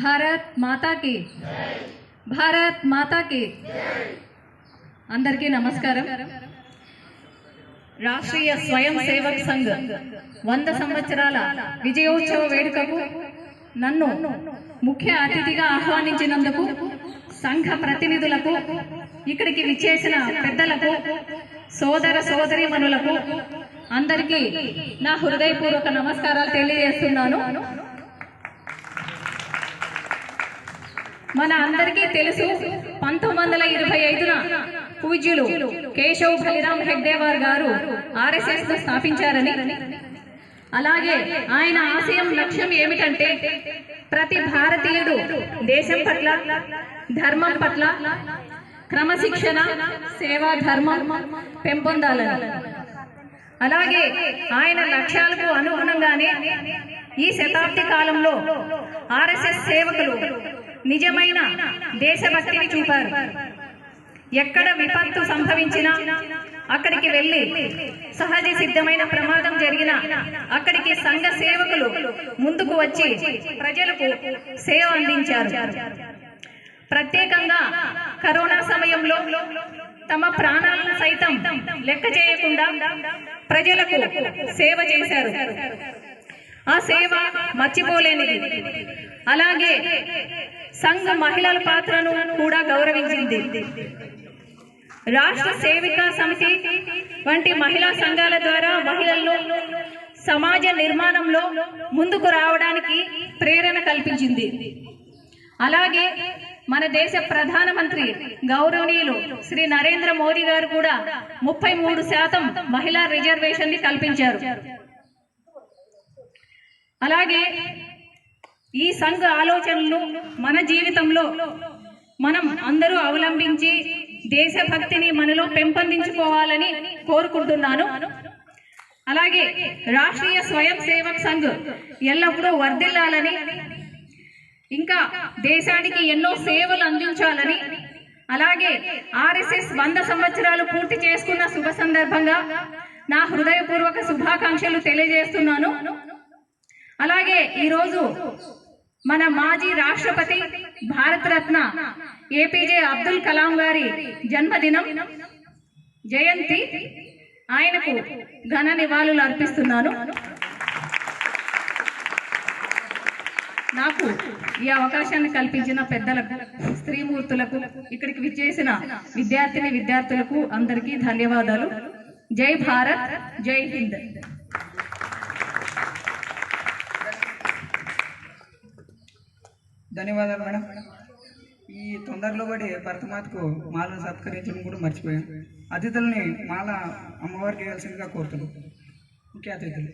భారత్ మాతాకి భారత్ మాతాకి అందరికీ నమస్కారం. రాష్ట్రీయ స్వయం సేవక్ సంఘ్ వంద సంవత్సరాల విజయోత్సవ వేడుకకు నన్ను ముఖ్య అతిథిగా ఆహ్వానించినందుకు సంఘ ప్రతినిధులకు ఇక్కడికి విచ్చేసిన పెద్దలకు సోదర సోదరీమణులకు అందరికీ నా హృదయపూర్వక నమస్కారాలు తెలియజేస్తున్నాను. మన అందరికీ తెలుసు పంతొమ్మిది వందల ఇరవై ఐదున పూజ్యులు కేశవ్ బలిరామ్ హెగ్డేవార్ గారు ఆర్ఎస్ఎస్ను స్థాపించారని. అలాగే ఆయన ఆశయం లక్ష్యం ఏమిటంటే ప్రతి భారతీయుడు దేశం పట్ల ధర్మం పట్ల క్రమశిక్షణ సేవా ధర్మం పెంపొందాలని. అలాగే ఆయన లక్ష్యాలకు అనుగుణంగానే ఈ శతాబ్ది కాలంలో ఆర్ఎస్ఎస్ సేవకులు నిజమైన దేశభక్తిని చూపారు. ఎక్కడ విపత్తు సంభవించినా అక్కడికి వెళ్ళి సహజ సిద్ధమైన ప్రమాదం జరిగినా అక్కడికి సంఘ సేవకులు ముందుకు వచ్చి ప్రజలకు సేవ అందించారు. ప్రత్యేకంగా కరోనా సమయంలో తమ ప్రాణాలను సైతం లెక్క చేయకుండా ప్రజలకు సేవ చేశారు. ఆ సేవ మర్చిపోలేనిది. అలాగే సంఘ మహిళల పాత్రను కూడా గౌరవించింది. రాష్ట్ర సేవికా సమితి వంటి మహిళా సంఘాల ద్వారా మహిళల్లో సమాజ నిర్మాణంలో ముందుకు రావడానికి ప్రేరణ కల్పించింది. అలాగే మన దేశ ప్రధానమంత్రి గౌరవనీయులు శ్రీ నరేంద్ర మోదీ గారు కూడా ముప్పై మూడు శాతం మహిళా రిజర్వేషన్ని కల్పించారు. అలాగే ఈ సంఘ ఆలోచనలు మన జీవితంలో మనం అందరూ అవలంబించి దేశభక్తిని మనలో పెంపొందించుకోవాలని కోరుకుంటున్నాను. అలాగే రాష్ట్రీయ స్వయం సేవక్ సంఘ్ ఎల్లప్పుడూ వర్ధిల్లాలని ఇంకా దేశానికి ఎన్నో సేవలు అందించాలని అలాగే ఆర్ఎస్ఎస్ వంద సంవత్సరాలు పూర్తి చేసుకున్న శుభ సందర్భంగా నా హృదయపూర్వక శుభాకాంక్షలు తెలియజేస్తున్నాను. అలాగే ఈరోజు మన మాజీ రాష్ట్రపతి భారతరత్న ఏపీజే అబ్దుల్ కలాం గారి జన్మదినం జయంతి. ఆయనకు ఘన నివాళులు అర్పిస్తున్నాను. నాకు ఈ అవకాశాన్ని కల్పించిన పెద్దలకు స్త్రీమూర్తులకు ఇక్కడికి విచ్చేసిన విద్యార్థిని విద్యార్థులకు అందరికీ ధన్యవాదాలు. జై భారత్ జై హింద్. ధన్యవాదాలు మేడం. ఈ తొందరలో పడి భరతమాతకు మాలను సత్కరించడం కూడా మర్చిపోయాం అతిథుల్ని మాల అమ్మవారికి వేయాల్సిందిగా కోరుతున్నాం ముఖ్య అతిథులు.